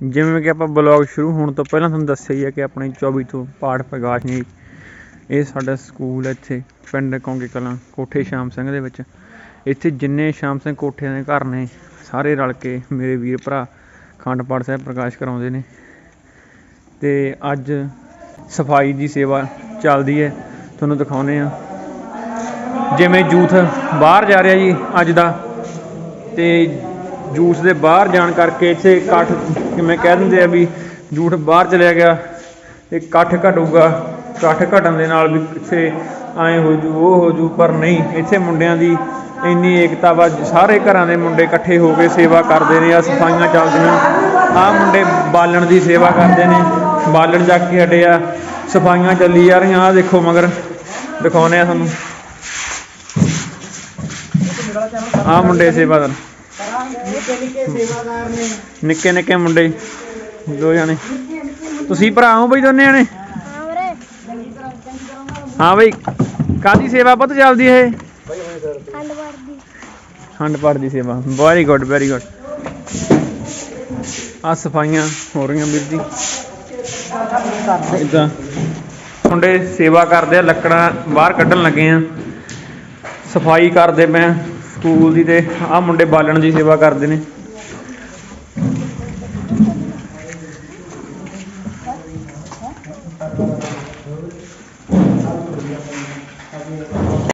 ਜਿਵੇਂ ਕਿ ਆਪਾਂ ਬਲੌਗ ਸ਼ੁਰੂ ਹੋਣ ਤੋਂ ਪਹਿਲਾਂ ਤੁਹਾਨੂੰ ਦੱਸਿਆ ਹੀ ਹੈ ਕਿ ਆਪਣੇ 24 ਤੋਂ ਪਾਠ ਪ੍ਰਕਾਸ਼ ਨੇ ਇਹ ਸਾਡਾ ਸਕੂਲ ਹੈ ਇੱਥੇ, ਪਿੰਡ ਕੌਂਕੇ ਕਲਾਂ, ਕੋਠੇ ਸ਼ਾਮ ਸਿੰਘ ਦੇ ਵਿੱਚ। ਇੱਥੇ ਜਿੰਨੇ ਸ਼ਾਮ ਸਿੰਘ ਕੋਠਿਆਂ ਦੇ ਘਰ ਨੇ, ਸਾਰੇ ਰਲ ਕੇ ਮੇਰੇ ਵੀਰ ਭਰਾ ਅਖੰਡ ਪਾਠ ਸਾਹਿਬ ਪ੍ਰਕਾਸ਼ ਕਰਾਉਂਦੇ ਨੇ। ਤੇ ਅੱਜ ਸਫ਼ਾਈ ਦੀ ਸੇਵਾ ਚੱਲਦੀ ਹੈ, ਤੁਹਾਨੂੰ ਦਿਖਾਉਂਦੇ ਆ ਜਿਵੇਂ ਯੂਥ ਬਾਹਰ ਜਾ ਰਿਹਾ ਜੀ ਅੱਜ ਦਾ, ਤੇ ਜੂਸ ਦੇ ਬਾਹਰ ਜਾਣ ਕਰਕੇ ਇੱਥੇ ਇਕੱਠ ਕਿਵੇਂ ਕਹਿ ਦਿੰਦੇ ਆ ਵੀ ਜੂਠ ਬਾਹਰ ਚਲਿਆ ਗਿਆ ਤੇ ਇਕੱਠ ਘਟੂਗਾ, ਇਕੱਠ ਘਟਣ ਦੇ ਨਾਲ ਵੀ ਕਿੱਥੇ ਐਂ ਹੋ ਜੂ, ਉਹ ਹੋ ਜੂ, ਪਰ ਨਹੀਂ, ਇੱਥੇ ਮੁੰਡਿਆਂ ਦੀ ਇੰਨੀ ਏਕਤਾ ਵਾ, ਸਾਰੇ ਘਰਾਂ ਦੇ ਮੁੰਡੇ ਇਕੱਠੇ ਹੋ ਕੇ ਸੇਵਾ ਕਰਦੇ ਨੇ ਆ ਸਫਾਈਆਂ ਚੱਲਦੀਆਂ। ਆ ਮੁੰਡੇ ਬਾਲਣ ਦੀ ਸੇਵਾ ਕਰਦੇ ਨੇ, ਬਾਲਣ ਚੱਕ ਕੇ ਹਟੇ ਆ, ਸਫਾਈਆਂ ਚੱਲੀ ਜਾ ਰਹੀਆਂ ਆ ਦੇਖੋ ਮਗਰ ਦਿਖਾਉਨੇ ਆ ਤੁਹਾਨੂੰ। ਆ ਮੁੰਡੇ ਸੇਵਾਦਾਰ। ਨਿੱਕੇ ਨਿੱਕੇ ਮੁੰਡੇ, ਦੋ ਜਾਣੇ। ਤੁਸੀਂ ਭਰਾ ਹੋ ਬਈ ਦੋਨੇ ਜਾਣੇ? ਹਾਂ ਬਈ ਕਾਦੀ ਸੇਵਾ ਪਤ ਚੱਲਦੀ ਇਹ? ਖੰਡ ਦੀ ਸੇਵਾ। ਵੈਰੀ ਗੁੱਡ ਵੈਰੀ ਗੁੱਡ ਆ ਸਫਾਈਆਂ ਹੋ ਰਹੀਆਂ ਵੀਰ ਜੀ। ਇਦਾਂ ਮੁੰਡੇ ਸੇਵਾ ਕਰਦੇ ਆ, ਲੱਕੜਾਂ ਬਾਹਰ ਕੱਢਣ ਲੱਗੇ ਆ। ਸਫ਼ਾਈ ਕਰਦੇ ਪਏ ਸਕੂਲ ਦੀ ਤੇ ਆ ਮੁੰਡੇ ਬਾਲਣ ਦੀ ਸੇਵਾ ਕਰਦੇ ਨੇ।